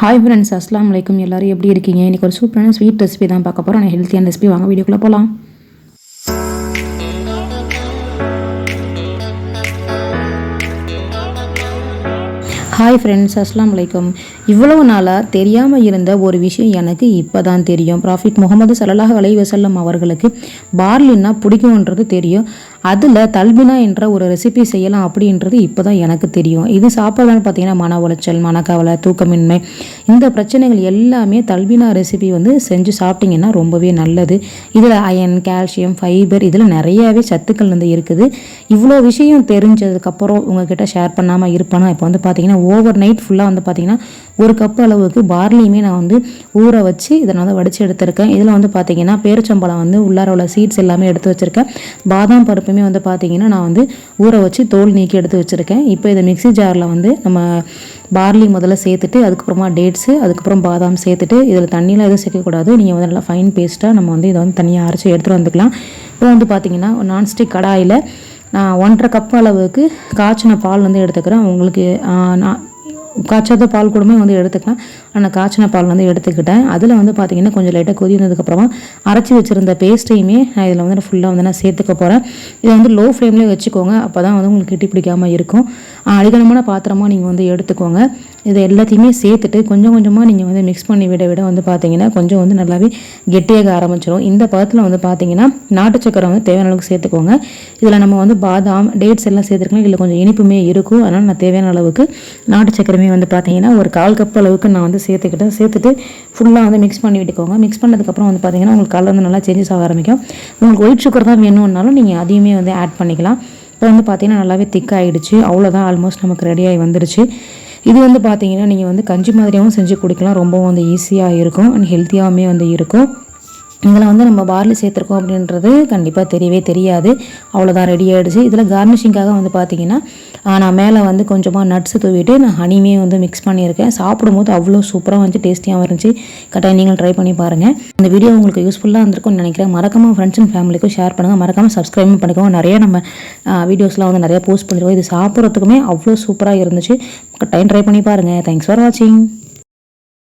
Hi friends அஸ்லாம் வலைக்கும் எல்லாரும் எப்படி இருக்கீங்க? இன்றைக்கி ஒரு சூப்பரான ஸ்வீட் ரெசிபி தான் பார்க்க போகிறோம் நான் ஹெல்த்தியான ரெசிபி வாங்க வீடியோக்குள்ளே போகலாம் ஹாய் ஃப்ரெண்ட்ஸ் அஸ்லாம் வலைக்கம் இவ்வளவு நாளாக தெரியாமல் இருந்த ஒரு விஷயம் எனக்கு இப்போ தான் தெரியும். ப்ராஃபிட் முகமது சல்லாஹ் அலை வசல்லம் அவர்களுக்கு பார்லின்னா பிடிக்கும்ன்றது தெரியும். அதில் தல்பினா என்ற ஒரு ரெசிபி செய்யலாம் அப்படின்றது இப்போ தான் எனக்கு தெரியும். இது சாப்பிட்றதுன்னு பார்த்தீங்கன்னா மன உளைச்சல் மனக்கவலை தூக்கமின்மை இந்த பிரச்சனைகள் எல்லாமே தல்பினா ரெசிபி வந்து செஞ்சு சாப்பிட்டிங்கன்னா ரொம்பவே நல்லது. இதில் அயன் கால்சியம் ஃபைபர் இதில் நிறையாவே சத்துக்கள் வந்து இருக்குது. இவ்வளோ விஷயம் தெரிஞ்சதுக்கப்புறம் உங்ககிட்ட ஷேர் பண்ணாமல் இருப்பேனா? இப்போ வந்து பார்த்தீங்கன்னா ஓவர் நைட் ஃபுல்லாக வந்து பார்த்தீங்கன்னா ஒரு கப் அளவுக்கு பார்லியுமே நான் வந்து ஊற வச்சு இதை நான் வந்து வடித்து எடுத்திருக்கேன். இதில் வந்து பார்த்தீங்கன்னா பேரிச்சம்பழம் வந்து உள்ளார உள்ள சீட்ஸ் எல்லாமே எடுத்து வச்சுருக்கேன். பாதாம் பருப்பு பருப்புமே வந்து பார்த்தீங்கன்னா நான் வந்து ஊற வச்சு தோல் நீக்கி எடுத்து வச்சுருக்கேன். இப்போ இதை மிக்ஸி ஜாரில் வந்து நம்ம பார்லி முதல்ல சேர்த்துட்டு அதுக்கப்புறமா டேட்ஸு அதுக்கப்புறம் பாதாம் சேர்த்துட்டு இதில் தண்ணியெலாம் எதுவும் சேர்க்கக்கூடாது. நீங்கள் வந்து நல்லா ஃபைன் பேஸ்ட்டாக நம்ம வந்து இதை வந்து தனியாக அரைச்சி எடுத்துகிட்டு வந்துக்கலாம். இப்போ வந்து பார்த்தீங்கன்னா நான்ஸ்டிக் கடாயில் நான் ஒன்றரை கப் அளவுக்கு காய்ச்சின பால் வந்து எடுத்துக்கிறேன். உங்களுக்கு நான் காய்ச்சாத பால் கூடமே வந்து எடுத்துக்கலாம். ஆனால் காய்ச்சின பால் வந்து எடுத்துக்கிட்டேன். அதில் வந்து பார்த்தீங்கன்னா கொஞ்சம் லைட்டாக கொதி வந்ததுக்கப்புறமா அரைச்சி வச்சுருந்த பேஸ்ட்டையுமே நான் இதில் வந்து நான் ஃபுல்லாக வந்து நான் சேர்த்துக்க போகிறேன் இதை வந்து லோ ஃப்ளேம்லேயே வச்சுக்கோங்க. அப்போ தான் வந்து உங்களுக்கு கிட்டி பிடிக்காமல் இருக்கும். அடிக்கணமான பாத்திரமாக நீங்கள் வந்து எடுத்துக்கோங்க. இதை எல்லாத்தையுமே சேர்த்துட்டு கொஞ்சம் கொஞ்சமாக நீங்கள் வந்து மிக்ஸ் பண்ணி விட விட வந்து பார்த்தீங்கன்னா கொஞ்சம் வந்து நல்லாவே கெட்டியாக ஆரம்பிச்சிடும் இந்த பதத்தில் வந்து பார்த்தீங்கன்னா நாட்டு சக்கரை வந்து தேவையான அளவுக்கு சேர்த்துக்கோங்க. இதில் நம்ம வந்து பாதாம் டேட்ஸ் எல்லாம் சேர்த்துருக்கலாம். இதில் கொஞ்சம் இனிப்புமே இருக்கும். அதனால் நான் தேவையான அளவுக்கு நாட்டு சக்கரமே வந்து பார்த்தீங்கன்னா ஒரு கால் கப் அளவுக்கு நான் வந்து சேர்த்துக்கிட்டேன். சேர்த்துட்டு ஃபுல்லாக வந்து மிக்ஸ் பண்ணி விட்டுக்கோங்க. மிக்ஸ் பண்ணதுக்கப்புறம் வந்து பார்த்தீங்கன்னா உங்களுக்கு கலர் வந்து நல்லா சேஞ்சஸ் ஆக ஆரம்பிக்கும். உங்களுக்கு ஒயிட் சுகர் தான் வேணும்னாலும் நீங்கள் அதையுமே வந்து ஆட் பண்ணிக்கலாம். இப்போ வந்து பார்த்தீங்கன்னா நல்லாவே திக் ஆகிடுச்சு அவ்வளோதான் ஆல்மோஸ்ட் நமக்கு ரெடியாகி வந்துருச்சு. இது வந்து பார்த்தீங்கன்னா நீங்கள் வந்து கஞ்சி மாதிரியாகவும் செஞ்சு குடிக்கலாம். ரொம்பவும் வந்து ஈஸியாக இருக்கும். அண்ட் ஹெல்த்தியாகவுமே வந்து இருக்கும். இதில் வந்து நம்ம பார்லி சேர்த்துருக்கோம் அப்படின்றது கண்டிப்பாக தெரியவே தெரியாது. அவ்வளோதான் ரெடி ஆகிடுச்சு இதில் கார்னிஷிங்காக வந்து பார்த்தீங்கன்னா நான் மேலே வந்து கொஞ்சமாக நட்ஸ் தூவிட்டு நான் ஹனிமே வந்து மிக்ஸ் பண்ணியிருக்கேன். சாப்பிடும்போது அவ்வளோ சூப்பராக வந்து டேஸ்டியாகவும் இருந்துச்சு. கட்டாயம் நீங்கள் ட்ரை பண்ணி பாருங்கள் இந்த வீடியோ உங்களுக்கு யூஸ்ஃபுல்லாக இருந்திருக்கும்னு நினைக்கிறேன். மறக்காமல் ஃப்ரெண்ட்ஸ் அண்ட் ஃபேமிலிக்கும் ஷேர் பண்ணுங்கள் மறக்காம சப்ஸ்கிரைபும் பண்ணிக்கோங்க. நிறைய நம்ம வீடியோஸ்லாம் வந்து நிறைய போஸ்ட் பண்ணிருக்கோம். இது சாப்பிட்றதுக்குமே அவ்வளோ சூப்பராக இருந்துச்சு. கட்டாயம் ட்ரை பண்ணி பாருங்கள் தேங்க்ஸ் ஃபார் வாட்சிங்